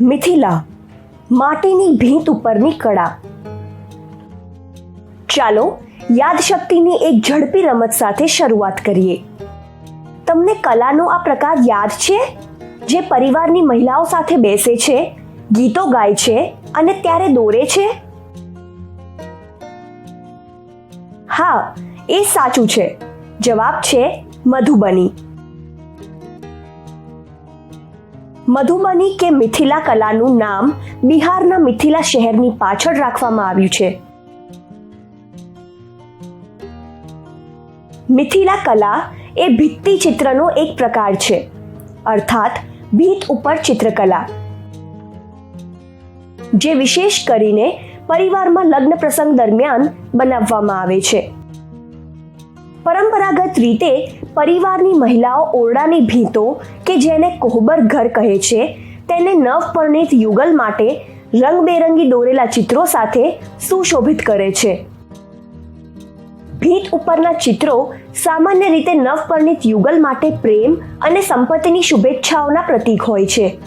મિથિલા, માટીની ભીંત ઉપરની કળા. ચાલો, યાદશક્તિની એક ઝડપી રમત સાથે શરૂઆત કરીએ. તમને કલાનો આ પ્રકાર યાદ છે? જે પરિવારની મહિલાઓ સાથે બેસે છે, ગીતો ગાય છે અને ત્યારે દોરે છે? હા, એ સાચું છે. જવાબ છે, મધુબની. મધુબની કે મિથિલા કલાનું નામ બિહારના મિથિલા શહેરની પાછળ રાખવામાં આવ્યું છે. મિથિલા કલા એ ભિત્તિ ચિત્રનો એક પ્રકાર છે. અર્થાત, ભીત ઉપર ચિત્રકલા. જે વિશેષ કરીને પરિવારમાં લગ્ન પ્રસંગ દરમિયાન બનાવવામાં આવે છે. પરંપરાગત રીતે પરિવારની મહિલાઓ ઓરડાની ભીંતો કે જેને કોહબર ઘર કહે છે, તેને નવપરિણીત યુગલ માટે રંગબેરંગી દોરેલા ચિત્રો સાથે સુશોભિત કરે છે. ભીંત ઉપરના ચિત્રો સામાન્ય રીતે નવપરિણીત યુગલ માટે પ્રેમ અને સંપત્તિની શુભેચ્છાઓના પ્રતીક હોય છે.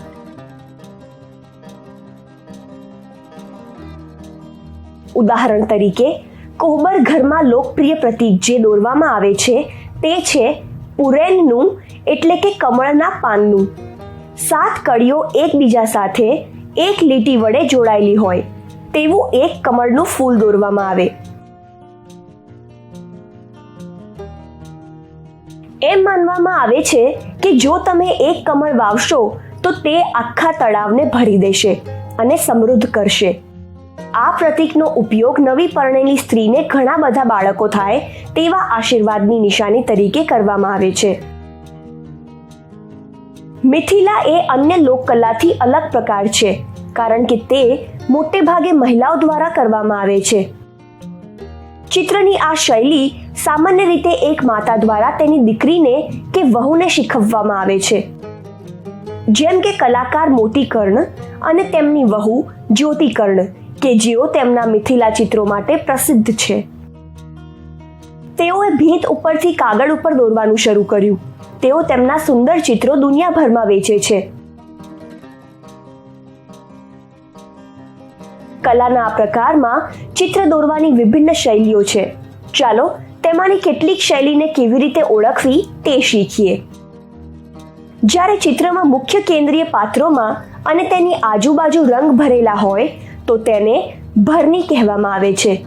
ઉદાહરણ તરીકે, કોહબર ઘરમાં લોકપ્રિય પ્રતીક જે દોરવામાં આવે છે તે છે પુરેનનું, એટલે કે કમળના પાનનું. સાત કળીઓ એકબીજા સાથે એક લીટી વડે જોડાયેલી હોય, તેવું એક કમળનું ફૂલ દોરવામાં આવે. એમ માનવામાં આવે છે કે જો તમે એક કમળ વાવશો, તો તે આખા તળાવને ભરી દેશે અને સમૃદ્ધ કરશે. આ પ્રતીકનો ઉપયોગ નવી પરણેલી સ્ત્રીને ઘણા બધા બાળકો થાય તેવા આશીર્વાદની નિશાની તરીકે કરવામાં આવે છે. મિથિલા એ અન્ય લોકકલાથી અલગ પ્રકાર છે, કારણ કે તે મોટે ભાગે મહિલાઓ દ્વારા કરવામાં આવે છે. ચિત્રની આ શૈલી સામાન્ય રીતે એક માતા દ્વારા તેની દીકરીને કે વહુને શીખવવામાં આવે છે. જેમ કે કલાકાર મોતીકર્ણ અને તેમની વહુ જ્યોતિકર્ણ કે જેઓ તેમના મિથિલા ચિત્રો માટે પ્રસિદ્ધ છે. તેઓએ ભીંત ઉપરથી કાગળ ઉપર દોરવાનું શરૂ કર્યું. તેઓ તેમના સુંદર ચિત્રો દુનિયાભરમાં વેચે છે. કલાના આ પ્રકારમાં ચિત્ર દોરવાની વિભિન્ન શૈલીઓ છે. ચાલો તેમાંની કેટલીક શૈલીને કેવી રીતે ઓળખવી તે શીખીએ. જ્યારે ચિત્રમાં મુખ્ય કેન્દ્રીય પાત્રોમાં અને તેની આજુબાજુ રંગ ભરેલા હોય તો તેને ભરની કહેવામાં આવે છે.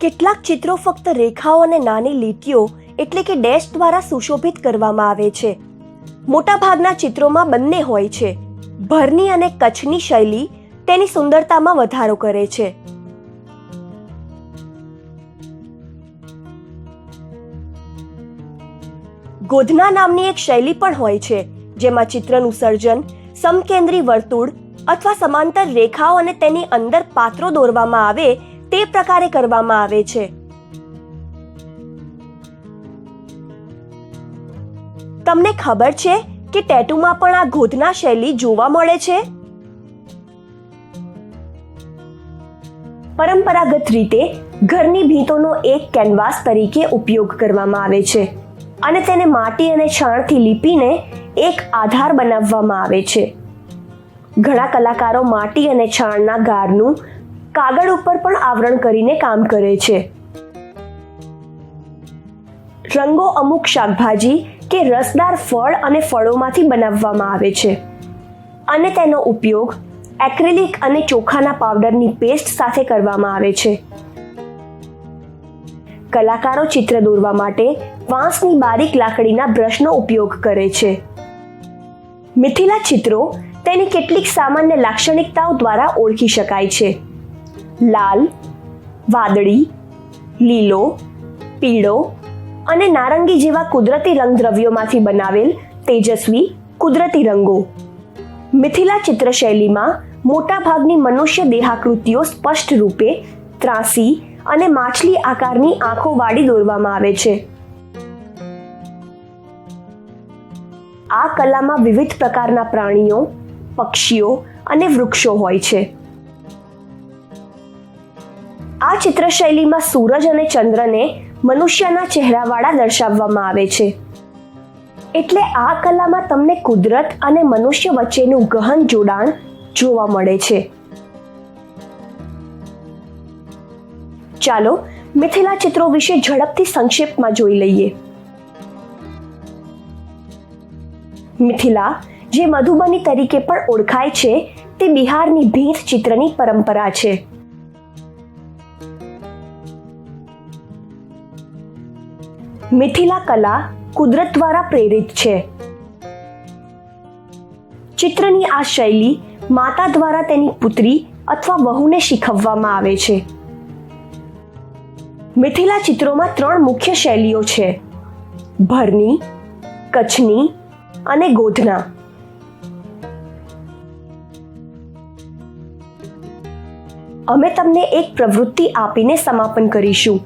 કેટલાક ચિત્રો ફક્ત રેખાઓ અને નાની લીટીઓ, એટલે કે ડેશ દ્વારા સુશોભિત કરવામાં આવે છે. મોટાભાગના ચિત્રોમાં બંને હોય છે. ભરની અને કચ્છની શૈલી તેની સુંદરતામાં વધારો કરે છે. ગોધના નામની એક શૈલી પણ હોય છે, જેમાં ચિત્રનું સર્જન, સમકેન્દ્રી વર્તુળ અથવા સમાંતર રેખાઓ અને તેની અંદર પાત્રો દોરવામાં આવે તે પ્રકારે કરવામાં આવે છે. તમને ખબર છે કે ટેટુમાં પણ આ ગોધના શૈલી જોવા મળે છે? પરંપરાગત રીતે ઘરની ભીંતોનો એક કેનવાસ તરીકે ઉપયોગ કરવામાં આવે છે અને તેને માટી અને છાણથી લીપીને એક આધાર બનાવવામાં આવે છે. ઘણા કલાકારો માટી અને છાણના ગારનું કાગળ ઉપર પણ આવરણ કરીને કામ કરે છે. રંગો અમુક શાકભાજી કે રસદાર ફળ અને ફળોમાંથી બનાવવામાં આવે છે. અને તેનો ઉપયોગ એક્રિલિક અને ચોખાના પાવડરની પેસ્ટ સાથે કરવામાં આવે છે. કલાકારો ચિત્ર દોરવા માટે વાંસની બારીક લાકડીના બ્રશનો ઉપયોગ કરે છે. મિથિલા ચિત્રો તેની કેટલીક સામાન્ય લાક્ષણિકતાઓ દ્વારા ઓળખી શકાય છે. લાલ, વાદળી, લીલો, પીળો અને નારંગી જેવા કુદરતી રંગદ્રવ્યોમાંથી બનાવેલ તેજસ્વી, કુદરતી રંગો. મિથિલા ચિત્ર શૈલીમાં મોટાભાગની મનુષ્ય દેહાકૃતિઓ સ્પષ્ટ રૂપે ત્રાસી અને માછલી આકારની આંખો વાળી દોરવામાં આવે છે. આ કલામાં વિવિધ પ્રકારના પ્રાણીઓ પક્ષીઓ અને વૃક્ષો હોય છે. આ ચિત્રશૈલીમાં સૂરજ અને ચંદ્રને મનુષ્યના ચહેરાવાળા દર્શાવવામાં આવે છે. એટલે આ કલામાં તમને કુદરત અને મનુષ્ય વચ્ચેનું ગહન જોડાણ જોવા મળે છે. ચાલો મિથિલા ચિત્રો વિશે ઝડપથી સંક્ષેપમાં જોઈ લઈએ. મિથિલા જે મધુબની તરીકે પણ ઓળખાય છે, તે બિહારની ભીંત ચિત્રની પરંપરા છે. મિથિલા કલા કુદરત દ્વારા પ્રેરિત છે. ચિત્રની આ શૈલી માતા દ્વારા તેની પુત્રી અથવા વહુને શીખવવામાં આવે છે. મિથિલા ચિત્રોમાં ત્રણ મુખ્ય શૈલીઓ છે. ભરની, કચ્છની અને ગોધના. અમે તમને એક પ્રવૃત્તિ આપીને સમાપન કરીશું.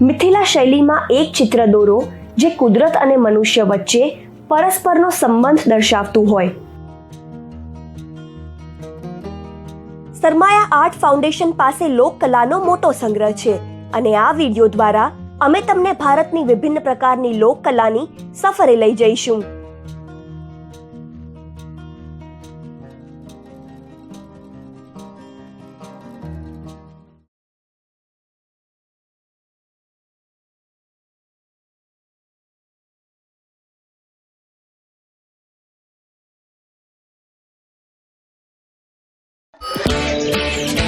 મિથિલા શૈલીમાં એક ચિત્ર દોરો, જે કુદરત અને મનુષ્ય વચ્ચે પરસ્પરનો સંબંધ દર્શાવતું હોય. સરમાયા આર્ટ ફાઉન્ડેશન પાસે લોકકલાનો મોટો સંગ્રહ છે અને આ વિડિયો દ્વારા અમે તમને ભારતની વિભિન્ન પ્રકારની લોકકલાની સફરે લઈ જઈશું. Thank you.